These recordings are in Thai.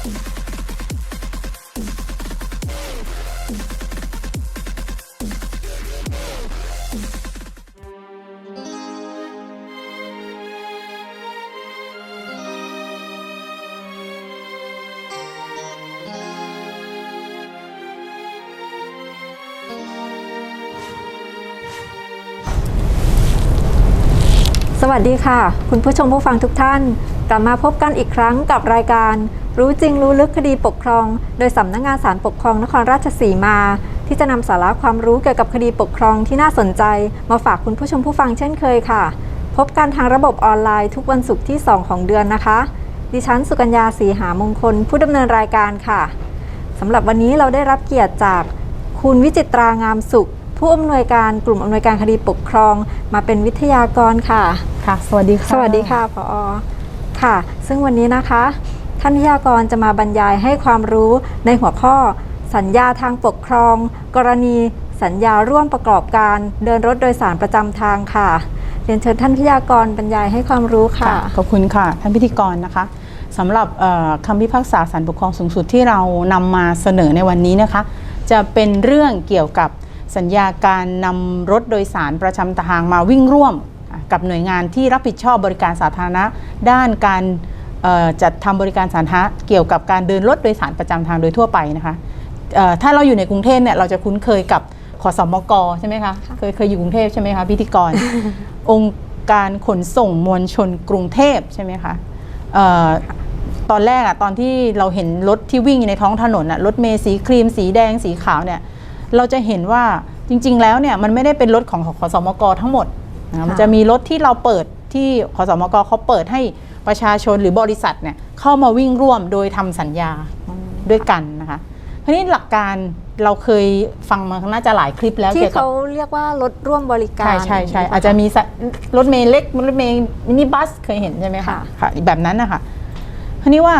สวัสดีค่ะ คุณผู้ชมผู้ฟังทุกท่าน กลับมาพบกันอีกครั้งกับรายการ รู้จริงรู้ลึกคดีปกครอง โดยสำนักงานศาลปกครองนครราชสีมา ที่จะนำสาระความรู้เกี่ยวกับคดีปกครองที่น่าสนใจ มาฝากคุณผู้ชมผู้ฟังเช่นเคยค่ะ พบกันทางระบบออนไลน์ทุกวันศุกร์ที่ 2 ของเดือนนะคะ ดิฉันสุกัญญาสีหามงคล ผู้ดำเนินรายการค่ะสำหรับวันนี้เราได้รับเกียรติจาก คุณวิจิตรางามสุข ผู้อำนวยการกลุ่มอำนวยการคดีปกครอง มาเป็นวิทยากรค่ะ ค่ะ สวัสดีค่ะ สวัสดีค่ะพออค่ะ ซึ่งวันนี้นะคะ ท่านวิทยากรจะมาบรรยายให้ความรู้ในหัวข้อ สัญญาทางปกครอง กรณี สัญญาร่วมประกอบการ เดินรถโดยสารประจำทางค่ะเรียนเชิญท่านวิทยากรบรรยายให้ความรู้ค่ะขอบคุณค่ะ ท่านพิธีกรนะคะสำหรับคำพิพากษาศาลปกครองสูงสุดที่เรานำมาเสนอในวันนี้นะคะ จะเป็นเรื่องเกี่ยวกับสัญญาการนำรถโดยสารประจำทางมาวิ่งร่วมกับหน่วยงานที่รับผิดชอบบริการสาธารณะ ด้านการ จัดทำบริการสาธารณะเกี่ยวกับการเดินรถโดยสารประจำทางโดยทั่วไปนะคะเอ่อถ้าเราอยู่ในกรุงเทพเนี่ยเราจะคุ้นเคยกับขอสมกใช่ไหมคะเคยเคยอยู่กรุงเทพใช่ไหมคะพิธีกร องค์การขนส่งมวลชนกรุงเทพใช่ไหมคะเอ่อตอนแรกอะตอนที่เราเห็นรถที่วิ่งอยู่ในท้องถนนอะรถเมล์สีครีมสีแดงสีขาวเนี่ยเราจะเห็นว่าจริง ๆ แล้วเนี่ยมันไม่ได้เป็นรถของขอสมกทั้งหมดนะมันจะมีรถที่เราเปิดที่ขอสมกเขาเปิดให้ ประชาชนหรือบริษัทเนี่ยเข้ามาวิ่งร่วมโดยทำสัญญาด้วยกันนะคะทีนี้หลักการเราเคยฟังมาน่าจะหลายคลิปแล้วที่เกี่ยวกับเขาเรียกว่ารถร่วมบริการ ใช่ใช่ใช่อาจจะมีสะรถเมล์เล็กรถเมล์มินิบัสเคยเห็นใช่ไหมคะค่ะค่ะแบบนั้นนะคะทีนี้ว่า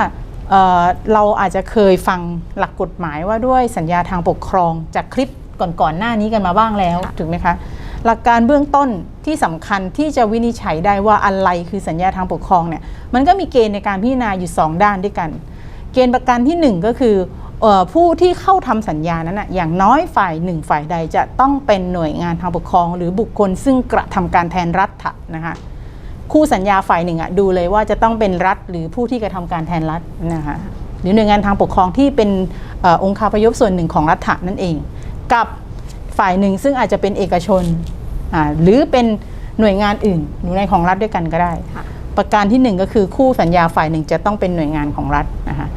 เอ่อเราอาจจะเคยฟังหลักกฎหมายว่าด้วยสัญญาทางปกครองจากคลิปก่อนๆหน้านี้กันมาบ้างแล้วถูกไหมคะ หลักการเบื้องต้นที่สำคัญที่จะวินิจฉัยได้ว่าอะไรคือสัญญาทางปกครองเนี่ยมันก็มีเกณฑ์ในการพิจารณาอยู่ 2 ด้านด้วยกัน เกณฑ์ประกันที่ 1 ก็คืออผู้ที่เข้าทำสัญญานั้นนะอย่างน้อยฝ่ายหนึ่งฝ่ายใดจะต้องเป็นหน่วยงานทางปกครอง หรือบุคคลซึ่งกระทำการแทนรัฐะนะคะคู่สัญญาฝ่ายหนึ่งอะดูเลยว่าจะต้องเป็นรัฐหรือผู้ที่กระทำการแทนรัฐนะคะหรือหน่วยงานทางปกครองที่เป็นออองค์คาพยพส่วนหนึ่งของรัฐะนั่นเอง กับ ฝ่ายหนึ่งซึ่งอาจจะเป็นเอกชนอ่าหรือเป็นหน่วยงานอื่นหรือในของรัฐด้วยกันก็ได้ค่ะประการที่หนึ่งก็คือคู่สัญญาฝ่ายหนึ่งจะต้องเป็นหน่วยงานของรัฐนะคะ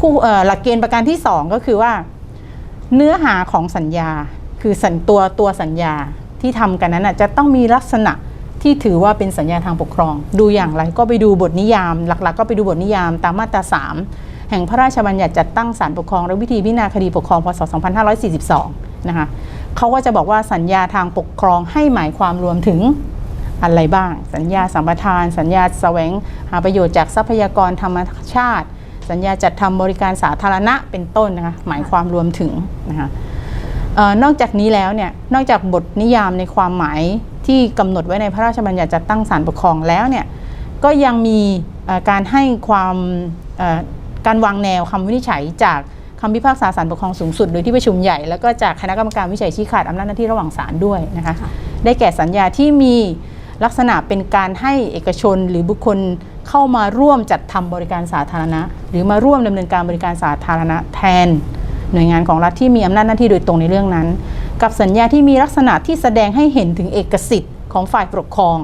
คู่เอ่อหลักเกณฑ์ประการที่สองก็คือว่า เนื้อหาของสัญญาคือสัญตัวตัวสัญญาที่ทำกันนั้นนะจะต้องมีลักษณะที่ถือว่าเป็นสัญญาทางปกครอง ดูอย่างไรก็ไปดูบทนิยาม หลักๆ ก็ไปดูบทนิยามตามมาตรา 3 แห่งพระราชบัญญัติจัดตั้งศาลปกครองและวิธีพิจารณาคดีปกครองพศ 2542 นะคะ เขาก็จะบอกว่าสัญญาทางปกครองให้หมายความรวมถึงอะไรบ้าง สัญญาสัมปทาน สัญญาแสวงหาประโยชน์จากทรัพยากรธรรมชาติ สัญญาจัดทำบริการสาธารณะเป็นต้นนะคะหมายความรวมถึงนะคะออนอกจากนี้แล้วเนี่ยนอกจากบทนิยามในความหมายที่กำหนดไว้ในพระราชบัญญัติจัดตั้งศาลปกครองแล้วเนี่ยก็ยังมีการให้ความการวางแนวคำวินิจฉัยจาก คำพิพากษาศาลปกครองสูงสุดโดยที่ประชุมใหญ่ แล้วก็จากคณะกรรมการวิจัยชี้ขาดอำนาจหน้าที่ระหว่างศาลด้วยนะคะค่ะได้แก่สัญญาที่มีลักษณะเป็นการให้เอกชนหรือบุคคลเข้ามาร่วมจัดทำบริการสาธารณะ หรือมาร่วมดำเนินการบริการสาธารณะแทน หน่วยงานของรัฐที่มีอำนาจหน้าที่โดยตรงในเรื่องนั้น กับสัญญาที่มีลักษณะที่แสดงให้เห็นถึงเอกสิทธิ์ของฝ่ายปกครอง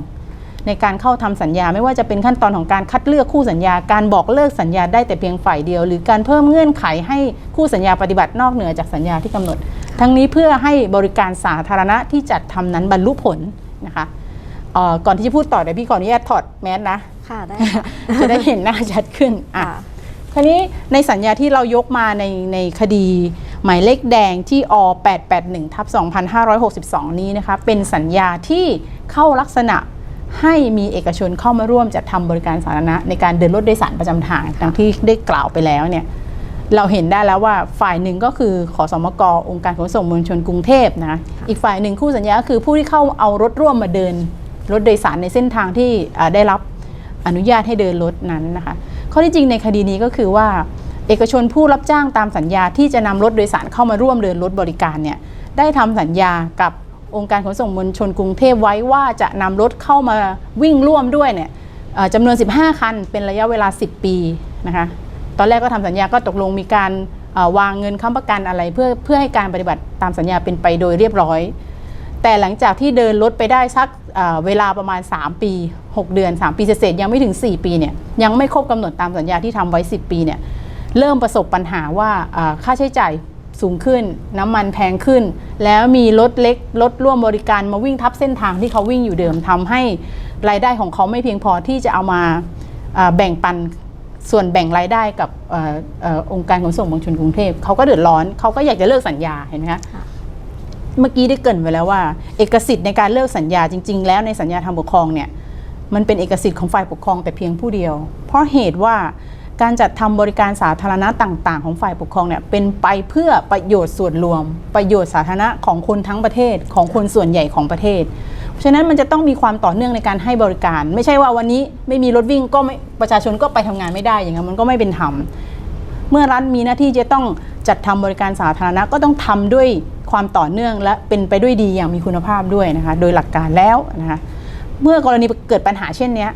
ในการเข้าทำสัญญาไม่ว่าจะเป็นขั้นตอนของการคัดเลือกคู่สัญญา การบอกเลิกสัญญาได้แต่เพียงฝ่ายเดียว หรือการเพิ่มเงื่อนไขให้คู่สัญญาปฏิบัตินอกเหนือจากสัญญาที่กำหนด ทั้งนี้เพื่อให้บริการสาธารณะที่จัดทำนั้นบรรลุผลนะคะเอ่อก่อนที่จะพูดต่อเดี๋ยวพี่ขออนุญาตถอดแมสนะค่ะได้ค่ะจะได้เห็นหน้าชัดขึ้นอะค่ะคราวนี้ในสัญญาที่เรายกมาในในคดีหมายเลขแดงที่อ881ทับ2562 นี้นะคะเป็นสัญญาที่เข้าลักษณะ ให้มีเอกชนเข้ามาร่วมจัดทำบริการสาธารณะ ในการเดินรถโดยสารประจำทางดังที่ได้กล่าวไปแล้วเนี่ยเราเห็นได้แล้วว่าฝ่ายหนึ่งก็คือขอสมกองค์การขนส่งมวลชนกรุงเทพนะอีกฝ่ายหนึ่งคู่สัญญาก็คือผู้ที่เข้าเอารถร่วมมาเดินรถโดยสารในเส้นทางที่อ่าได้รับอนุญาตให้เดินรถนั้นนะคะข้อที่จริงในคดีนี้ก็คือว่า เอกชนผู้รับจ้างตามสัญญาที่จะนำรถโดยสารเข้ามาร่วมเดินรถบริการเนี่ยได้ทำสัญญากับ องค์การขนส่งมวลชนกรุงเทพไว้ว่าจะนำรถเข้ามาวิ่งร่วมด้วยเนี่ยจำนวน 15 คัน เป็นระยะเวลา 10 ปีนะคะตอนแรกก็ทำสัญญาก็ตกลงมีการวางเงินค้ำประกันอะไร เพื่อเพื่อให้การปฏิบัติตามสัญญาเป็นไปโดยเรียบร้อย แต่หลังจากที่เดินรถไปได้สักเวลาประมาณ 3 ปี 6 เดือน 3 ปีเศษๆยังไม่ถึง 4 ปีเนี่ยยังไม่ครบกำหนดตามสัญญาที่ทำไว้ 10 ปีเนี่ยเริ่มประสบปัญหาว่าค่าใช้จ่าย สูงขึ้น น้ำมันแพงขึ้น แล้วมีรถเล็กรถร่วมบริการมาวิ่งทับเส้นทางที่เขาวิ่งอยู่เดิมทำให้รายได้ของเขาไม่เพียงพอที่จะเอามาเอ่อแบ่งปันส่วนแบ่งรายได้กับเอ่อเอ่อองค์การขนส่งมวลชนกรุงเทพเขาก็เดือดร้อนเขาก็อยากจะเลิกสัญญาเห็นไหมคะค่ะเมื่อกี้ได้เกรินไว้แล้วว่า เอกสิทธิ์ในการเลิกสัญญาจริง ๆ แล้วในสัญญาทางปกครองเนี่ยมันเป็นเอกสิทธิ์ของฝ่ายปกครองแต่เพียงผู้เดียว เพราะเหตุว่า การจัดทำบริการสาธารณะต่างๆ ของฝ่ายปกครองเนี่ยเป็นไปเพื่อประโยชน์ส่วนรวม ประโยชน์สาธารณะของคนทั้งประเทศของคนส่วนใหญ่ของประเทศเพราะฉะนั้นมันจะต้องมีความต่อเนื่องในการให้บริการ ไม่ใช่ว่าวันนี้ไม่มีรถวิ่งก็ไม่ประชาชนก็ไปทำงานไม่ได้อย่างนั้นมันก็ไม่เป็นธรรมเมื่อรัฐมีหน้าที่จะต้องจัดทำบริการสาธารณะก็ต้องทำด้วยความต่อเนื่องและเป็นไปด้วยดีอย่างมีคุณภาพด้วยนะคะโดยหลักการแล้วนะคะเมื่อกรณีเกิดปัญหาเช่นเนี้ย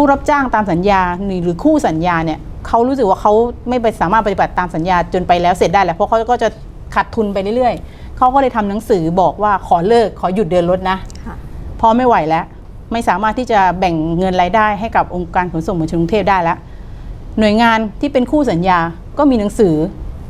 ผู้รับจ้างตามสัญญาหรือคู่สัญญาเนี่ยเขารู้สึกว่าเขาไม่ไปสามารถปฏิบัติตามสัญญาจนไปแล้วเสร็จได้แหละเพราะเขาก็จะขาดทุนไปเรื่อยๆเขาก็เลยทำหนังสือบอกว่าขอเลิกขอหยุดเดินรถนะค่ะเพราะไม่ไหวแล้ว ไม่สามารถที่จะแบ่งเงินรายได้ให้กับองค์การขนส่งมวลชนกรุงเทพได้แล้วหน่วยงานที่เป็นคู่สัญญาก็มีหนังสือ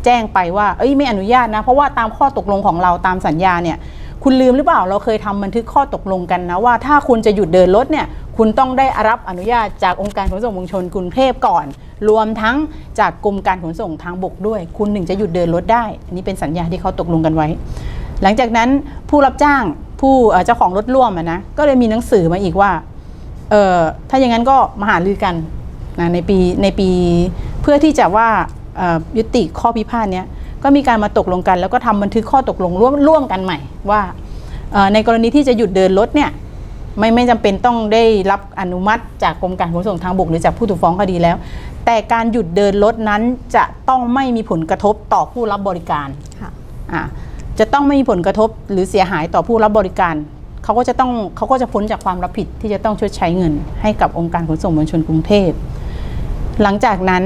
แจ้งไปว่าเอ้ยไม่อนุญาตนะ เพราะว่าตามข้อตกลงของเราตามสัญญาเนี่ยคุณลืมหรือเปล่าเราเคยทำบันทึกข้อตกลงกันนะว่าถ้าคุณจะหยุดเดินรถเนี่ย คุณต้องได้รับอนุญาตจากองค์การขนส่งมวลชนกรุงเทพก่อน รวมทั้งจากกรมการขนส่งทางบกด้วย คุณถึงจะหยุดเดินรถได้ อันนี้เป็นสัญญาที่เขาตกลงกันไว้ หลังจากนั้นผู้รับจ้างผู้เจ้าของรถร่วมะนะก็เลยมีหนังสือมาอีกว่าเออถ้าอย่างนั้นก็มาหารือกันนะในปีในปีเพื่อที่จะว่ายุติข้อพิพาทเนี้ยก็มีการมาตกลงกัน แล้วก็ทำบันทึกข้อตกลงร่วมร่วมกันใหม่ว่าในกรณีที่จะหยุดเดินรถเนี่ย ไม่ไม่จำเป็นต้องได้รับอนุมัติจากกรมการขนส่งทางบกหรือจากผู้ถูกฟ้องคดีแล้ว แต่การหยุดเดินรถนั้นจะต้องไม่มีผลกระทบต่อผู้รับบริการค่ะอะจะต้องไม่มีผลกระทบหรือเสียหายต่อผู้รับบริการเขาก็จะต้องเขาก็จะพ้นจากความรับผิดที่จะต้องชดใช้เงิน ให้กับองค์การขนส่งมวลชนกรุงเทพหลังจากนั้น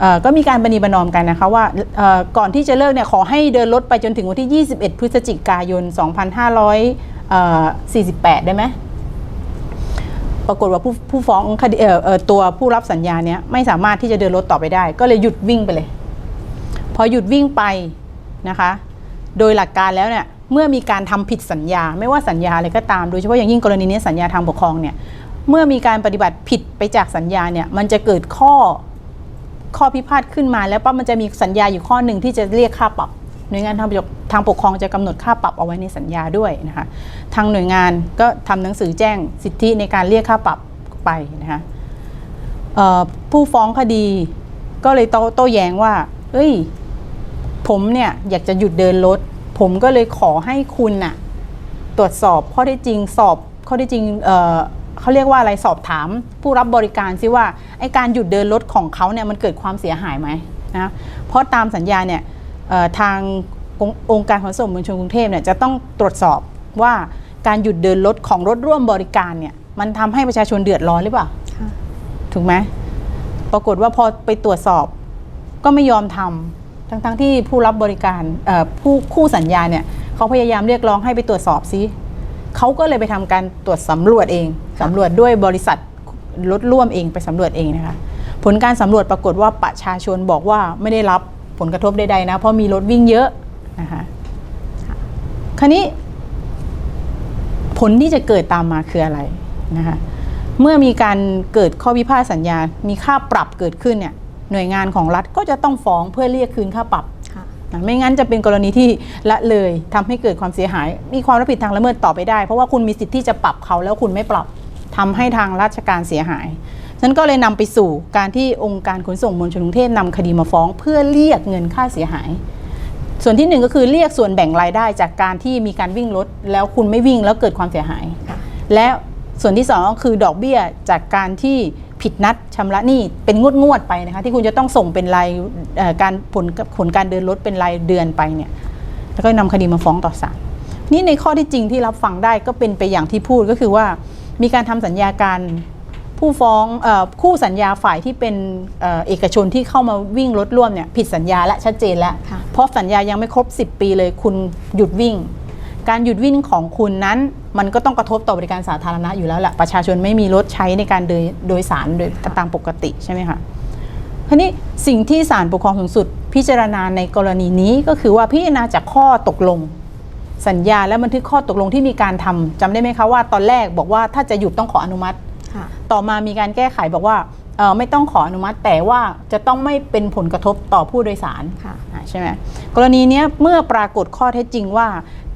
เอ่อก็มีการบันีประนอมกันนะคะว่าเอ่อก่อนที่จะเลิกเนี่ยขอให้เดินรถไปจนถึงวันที่ 21 พฤศจิกายน 2548 ได้ไหม ปรากฏว่าผู้ผู้ฟ้องคดีเอ่อเอ่อตัวผู้รับสัญญาเนี้ยไม่สามารถที่จะเดินรถต่อไปได้ ก็เลยหยุดวิ่งไปเลย พอหยุดวิ่งไปนะคะ โดยหลักการแล้วเนี่ยเมื่อมีการทำผิดสัญญา ไม่ว่าสัญญาอะไรก็ตามโดยเฉพาะอย่างยิ่งกรณีนี้สัญญาทางปกครองเนี่ยเมื่อมีการปฏิบัติผิดไปจากสัญญาเนี่ยมันจะเกิดข้อข้อพิพาทขึ้นมาแล้วปั๊บมันจะมีสัญญาอยู่ข้อหนึ่งที่จะเรียกค่าปรับ หน่วยงานทางปกทางปกครองจะกำหนดค่าปรับเอาไว้ในสัญญาด้วยนะคะทางหน่วยงานก็ทำหนังสือแจ้งสิทธิในการเรียกค่าปรับไปนะคะผู้ฟ้องคดีก็เลยโต้โต้แย้งว่า เอ้ย ผมเนี่ยอยากจะหยุดเดินรถ ผมก็เลยขอให้คุณน่ะตรวจสอบข้อได้จริงสอบข้อได้จริงเเขาเรียกว่าอะไรสอบถาม ผู้รับบริการซิว่าไอการหยุดเดินรถของเขาเนี่ยมันเกิดความเสียหายไหมนะเพราะตามสัญญาเนี่ย ทางองค์องค์การขนส่งมวลชนกรุงเทพเนี่ยจะต้องตรวจสอบว่าการหยุดเดินรถของรถร่วมบริการเนี่ยมันทำให้ประชาชนเดือดร้อนหรือเปล่าถูกไหมปรากฏว่าพอไปตรวจสอบ ก็ไม่ยอมทำทั้งๆที่ผู้รับบริการผู้คู่สัญญาเนี่ยเขาพยายามเรียกร้องให้ไปตรวจสอบซิเขาก็เลยไปทำการตรวจสำรวจเองสำรวจด้วยบริษัทรถร่วมเองไปสำรวจเองนะคะผลการสำรวจปรากฏว่าประชาชนบอกว่าไม่ได้รับ ผลกระทบใดๆนะ เพราะมีรถวิ่งเยอะนะคะคราวนี้ ผลที่จะเกิดตามมาคืออะไรนะคะเมื่อมีการเกิดข้อพิพาทสัญญา มีค่าปรับเกิดขึ้นเนี่ยหน่วยงานของรัฐก็จะต้องฟ้องเพื่อเรียกคืนค่าปรับค่ะนะไม่งั้นจะเป็นกรณีที่ละเลยทำให้เกิดความเสียหาย มีความรับผิดทางละเมิดต่อไปได้ เพราะว่าคุณมีสิทธิ์ที่จะปรับเขาแล้วคุณไม่ปรับทำให้ทางราชการเสียหาย ฉันก็เลยนำไปสู่การที่องค์การขนส่งมวลชนกรุงเทพนำคดีมาฟ้อง เพื่อเรียกเงินค่าเสียหาย ส่วนที่หนึ่งก็คือเรียกส่วนแบ่งรายได้จากการที่มีการวิ่งรถ แล้วคุณไม่วิ่งแล้วเกิดความเสียหาย และส่วนที่สองก็คือดอกเบี้ยจากการที่ผิดนัดชำระหนี้เป็นงวดงวดไปนะคะที่คุณจะต้องส่งเป็นรายการผลผลการเดินรถเป็นรายเดือนไปเนี่ยแล้วก็นำคดีมาฟ้องต่อศาลนี่ในข้อที่จริงที่รับฟังได้ก็เป็นไปอย่างที่พูดก็คือว่า มีการทำสัญญาการ ผู้ฟ้องเออคู่สัญญาฝ่ายที่เป็นเอ่อเอกชนที่เข้ามาวิ่งรถร่วมเนี่ยผิดสัญญาและชัดเจนแล้วค่ะเพราะสัญญายังไม่ครบ 10 ปีเลยคุณหยุดวิ่ง การหยุดวิ่งของคุณนั้นมันก็ต้องกระทบต่อบริการสาธารณะอยู่แล้วแหละประชาชนไม่มีรถใช้ในการโดยโดยสารโดยตามปกติใช่ไหมคะทีนี้สิ่งที่ศาลปกครองสูงสุด พิจารณาในกรณีนี้ก็คือว่าพิจารณาจากข้อตกลง สัญญาและบันทึกข้อตกลงที่มีการทำจำได้ไหมคะว่าตอนแรกบอกว่าถ้าจะหยุดต้องขออนุมัติค่ะ ต่อมามีการแก้ไขบอกว่าเอ่อไม่ต้องขออนุมัติแต่ว่าจะต้องไม่เป็นผลกระทบต่อผู้โดยสารค่ะอ่าใช่ไหมกรณีเนี้ยเมื่อปรากฏข้อเท็จจริงว่า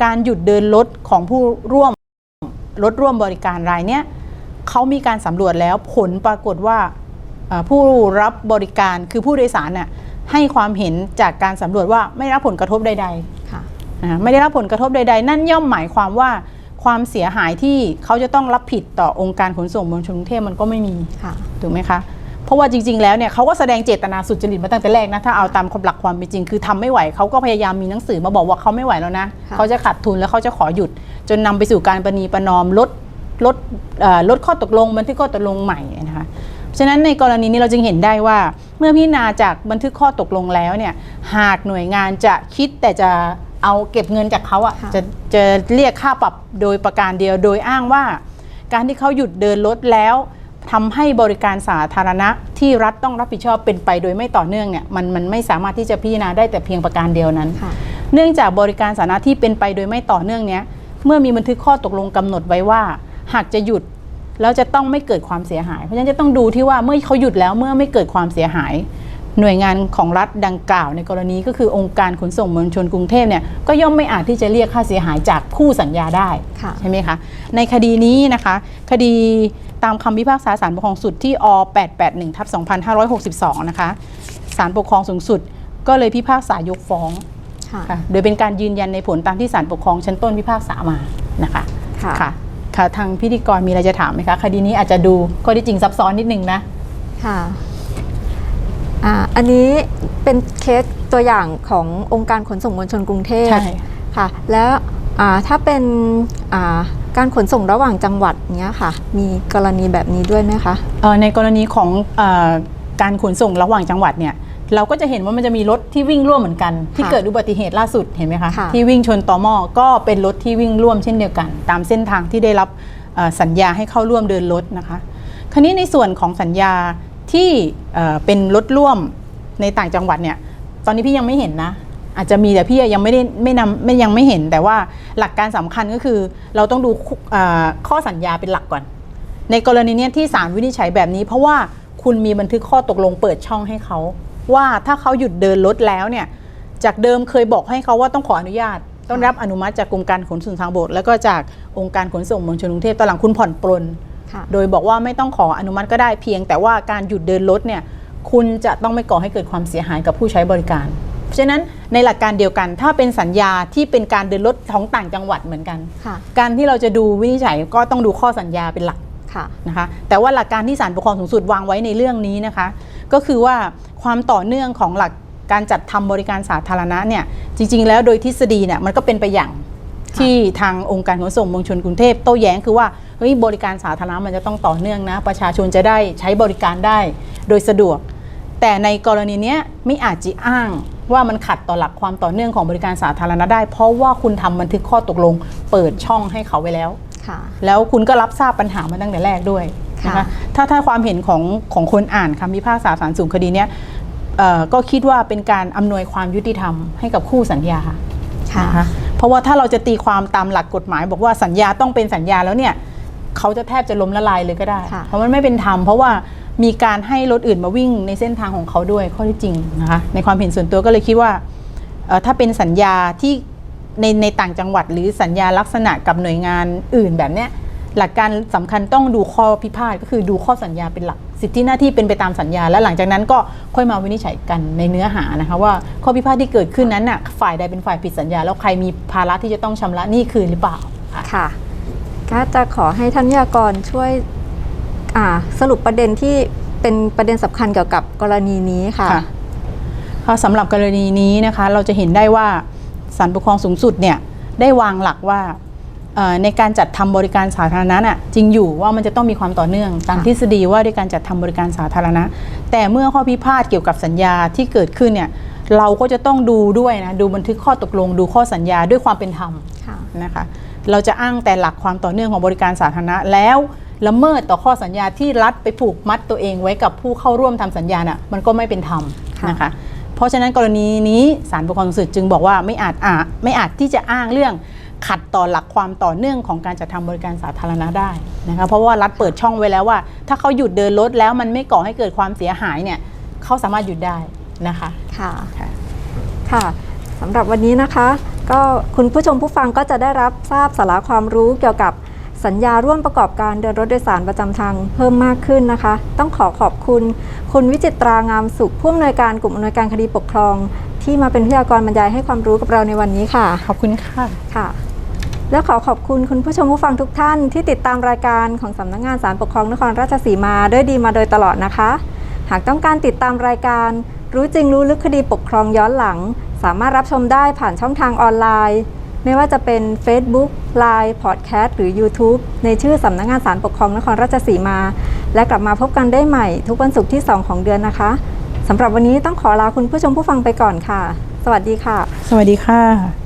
การหยุดเดินรถของผู้ร่วมรถร่วมบริการรายเนี้ยเขามีการสำรวจแล้วผลปรากฏว่าเอ่อผู้รับบริการคือผู้โดยสารน่ะให้ความเห็นจากการสำรวจว่าไม่ได้รับผลกระทบใดๆค่ะนะคะไม่ได้รับผลกระทบใด ๆ นั่นย่อมหมายความว่า ความเสียหายที่เขาจะต้องรับผิดต่อองค์การขนส่งมวลชนกรุงเทพมันก็ไม่มีค่ะถูกไหมคะเพราะว่าจริง ๆ แล้วเนี่ยเขาก็แสดงเจตนาสุจริตมาตั้งแต่แรกนะถ้าเอาตามความหลักความเป็นจริง คือทำไม่ไหวเขาก็พยายามมีหนังสือมาบอกว่าเขาไม่ไหวแล้วนะค่ะเขาจะขาดทุนแล้วเขาจะขอหยุด จนนำไปสู่การประนีประนอมลดลดเอ่อลดข้อตกลงบันทึกข้อตกลงใหม่นะคะฉะนั้นในกรณีนี้เราจึงเห็นได้ว่า เมื่อพิจารณาจากบันทึกข้อตกลงแล้วเนี่ยหากหน่วยงานจะคิดแต่จะ เอาเก็บเงินจากเขาอะค่ะ จะจะเรียกค่าปรับโดยประการเดียว โดยอ้างว่า การที่เขาหยุดเดินรถแล้วทำให้บริการสาธารณะที่รัฐต้องรับผิดชอบเป็นไปโดยไม่ต่อเนื่องเนี่ยมันมันไม่สามารถที่จะพิจารณาได้แต่เพียงประการเดียวนั้น ค่ะ เนื่องจากบริการสาธารณะที่เป็นไปโดยไม่ต่อเนื่องเนี้ยเมื่อมีบันทึกข้อตกลงกำหนดไว้ว่า หากจะหยุดแล้วจะต้องไม่เกิดความเสียหาย เพราะฉะนั้นจะต้องดูที่ว่าเมื่อเขาหยุดแล้วเมื่อไม่เกิดความเสียหาย หน่วยงานของรัฐดังกล่าว ในกรณีก็คือองค์การขนส่งมวลชนกรุงเทพเนี่ยก็ย่อมไม่อาจที่จะเรียกค่าเสียหายจากคู่สัญญาได้ค่ะใช่ไหมคะในคดีนี้นะคะ คดีตามคำพิพากษาศาลปกครองสุดที่อ881ทับ2562 นะคะศาลปกครองสูงสุดก็เลยพิพากษายกฟ้องค่ะค่ะโดยเป็นการยืนยันในผลตามที่ศาลปกครองชั้นต้นพิพากษามานะคะค่ะค่ะค่ะทางพิธีกรมีอะไรจะถามไหมคะ คดีนี้อาจจะดูข้อที่จริงซับซ้อนนิดนึงนะค่ะ อ่าอันนี้เป็นเคสตัวอย่างขององค์การขนส่งมวลชนกรุงเทพใช่ ค่ะ แล้วอ่าถ้าเป็นอ่าการขนส่งระหว่างจังหวัดเนี้ยค่ะ มีกรณีแบบนี้ด้วยไหมคะ เอ่อในกรณีของเออการขนส่งระหว่างจังหวัดเนี่ยเราก็จะเห็นว่ามันจะมีรถที่วิ่งร่วมเหมือนกัน ที่ค่ะเกิดอุบัติเหตุล่าสุดเห็นไหมคะค่ะ ที่วิ่งชนตอหม้อก็เป็นรถที่วิ่งร่วมเช่นเดียวกัน ตามเส้นทางที่ได้รับเอ่อสัญญาให้เข้าร่วมเดินรถนะคะ คราวนี้ในส่วนของสัญญา ที่เป็นรถร่วมในต่างจังหวัดเนี่ย ตอนนี้พี่ยังไม่เห็นนะ อาจจะมีแต่พี่ยังไม่ได้ไม่นำไม่ยังไม่เห็น แต่ว่าหลักการสำคัญก็คือ เราต้องดูข้อสัญญาเป็นหลักก่อน ในกรณีเนี้ยที่ศาลวินิจฉัยแบบนี้ เพราะว่าคุณมีบันทึกข้อตกลงเปิดช่องให้เขา ว่าถ้าเขาหยุดเดินรถแล้วเนี่ย จากเดิมเคยบอกให้เขาว่าต้องขออนุญาตต้องรับอนุมัติจากกรมการขนส่งทางบกแล้วก็จากองค์การขนส่งมวลชนกรุงเทพตอนหลังคุณผ่อนปลน โดยบอกว่าไม่ต้องขออนุมัติก็ได้เพียง แต่ว่าการหยุดเดินรถเนี่ยคุณจะต้องไม่ก่อให้เกิดความเสียหายกับผู้ใช้บริการเพราะฉะนั้นในหลักการเดียวกัน ถ้าเป็นสัญญาที่เป็นการเดินรถของต่างจังหวัดเหมือนกันค่ะการที่เราจะดูวินิจฉัยก็ต้องดูข้อสัญญาเป็นหลักค่ะนะคะแต่ว่าหลักการที่ศาลปกครองสูงสุดวางไว้ในเรื่องนี้นะคะ ก็คือว่าความต่อเนื่องของหลักการจัดทำบริการสาธารณะเนี่ยจริง ๆ แล้วโดยทฤษฎีเนี่ยมันก็เป็นไปอย่างที่ทางองค์การขนส่งมวลชนกรุงเทพโต้แย้งคือว่าเฮ้ยบริการสาธารณะมันจะต้องต่อเนื่องนะ ประชาชนจะได้ใช้บริการได้โดยสะดวก แต่ในกรณีเนี้ยไม่อาจจะอ้างว่ามันขัดต่อหลักความต่อเนื่องของบริการสาธารณะได้ เพราะว่าคุณทำบันทึกข้อตกลง เปิดช่องให้เขาไว้แล้วค่ะแล้วคุณก็รับทราบปัญหามาตั้งแต่แรกด้วยนะค่ะคะถ้าถ้าความเห็นของของคนอ่านคำพิพากษาศาลสูงคดีเนี้ยเอ่อก็คิดว่าเป็นการอำนวยความยุติธรรมให้กับคู่สัญญาค่ะนะคะเพราะว่าถ้าเราจะตีความตามหลักกฎหมาย บอกว่าสัญญาต้องเป็นสัญญาแล้วเนี่ย เขาจะแทบจะล้มละลายเลยก็ได้ ค่ะ เพราะมันไม่เป็นธรรมเพราะว่ามีการให้รถอื่นมาวิ่งในเส้นทางของเขาด้วยข้อที่จริงนะคะในความเห็นส่วนตัวก็เลยคิดว่าเอ่อถ้าเป็นสัญญาที่ในในต่างจังหวัด หรือสัญญาลักษณะกับหน่วยงานอื่นแบบเนี้ยหลักการสำคัญต้องดูข้อพิพาทก็คือดูข้อสัญญาเป็นหลัก สิทธิหน้าที่เป็นไปตามสัญญา และหลังจากนั้นก็ค่อยมาวินิจฉัยกันในเนื้อหานะคะว่าข้อพิพาทที่เกิดขึ้นนั้นน่ะฝ่ายใดเป็นฝ่ายผิดสัญญา แล้วใครมีภาระที่จะต้องชำระหนี้คืนหรือเปล่าค่ะ ค่ะ ก็จะขอให้ท่านวิทยากรช่วยอ่าสรุปประเด็นที่เป็นประเด็นสำคัญเกี่ยวกับกรณีนี้ค่ะค่ะค่ะสำหรับกรณีนี้นะคะเราจะเห็นได้ว่าศาลปกครองสูงสุดเนี่ยได้วางหลักว่าเอ่อในการจัดทำบริการสาธารณะน่ะจริงอยู่ว่ามันจะต้องมีความต่อเนื่องตามค่ะทฤษฎีว่าด้วยการจัดทำบริการสาธารณะ แต่เมื่อข้อพิพาทเกี่ยวกับสัญญาที่เกิดขึ้นเนี่ยเราก็จะต้องดูด้วยนะดูบันทึกข้อตกลงดูข้อสัญญาด้วยความเป็นธรรมค่ะนะคะ เราจะอ้างแต่หลักความต่อเนื่องของบริการสาธารณะแล้วละเมิดต่อข้อสัญญาที่รัฐไปผูกมัดตัวเองไว้กับผู้เข้าร่วมทำสัญญาน่ะมันก็ไม่เป็นธรรมค่ะนะคะเพราะฉะนั้นกรณีนี้ศาลปกครองสูงสุดจึงบอกว่าไม่อาจอาไม่อาจที่จะอ้างเรื่องขัดต่อหลักความต่อเนื่องของการจัดทำบริการสาธารณะได้นะคะเพราะว่ารัฐเปิดช่องไว้แล้วว่า ถ้าเขาหยุดเดินรถแล้วมันไม่ก่อให้เกิดความเสียหายเนี่ยเขาสามารถหยุดได้นะคะค่ะค่ะค่ะ สำหรับวันนี้นะคะ ก็คุณผู้ชมผู้ฟังก็จะได้รับทราบสาระความรู้เกี่ยวกับสัญญาร่วมประกอบการเดินรถโดยสารประจำทางเพิ่มมากขึ้นนะคะ ต้องขอขอบคุณ คุณวิจิตรางามสุขผู้อำนวยการกลุ่มอำนวยการคดีปกครอง ที่มาเป็นวิทยากรบรรยายให้ความรู้กับเราในวันนี้ค่ะ ขอบคุณค่ะค่ะ และขอขอบคุณคุณผู้ชมผู้ฟังทุกท่าน ที่ติดตามรายการของสำนักงานศาลปกครองนครราชสีมาด้วยดีมาโดยตลอดนะคะ หากต้องการติดตามรายการรู้จริงรู้ลึกคดีปกครองย้อนหลัง สามารถรับชมได้ผ่านช่องทางออนไลน์ ไม่ว่าจะเป็น Facebook, Line, Podcast หรือ YouTube ในชื่อสำนักงานสารปกครองนครราชสีมา และกลับมาพบกันได้ใหม่ ทุกวันศุกร์ที่ 2 ของเดือนนะคะสำหรับวันนี้ต้องขอลาคุณผู้ชมผู้ฟังไปก่อนค่ะ สวัสดีค่ะ สวัสดีค่ะ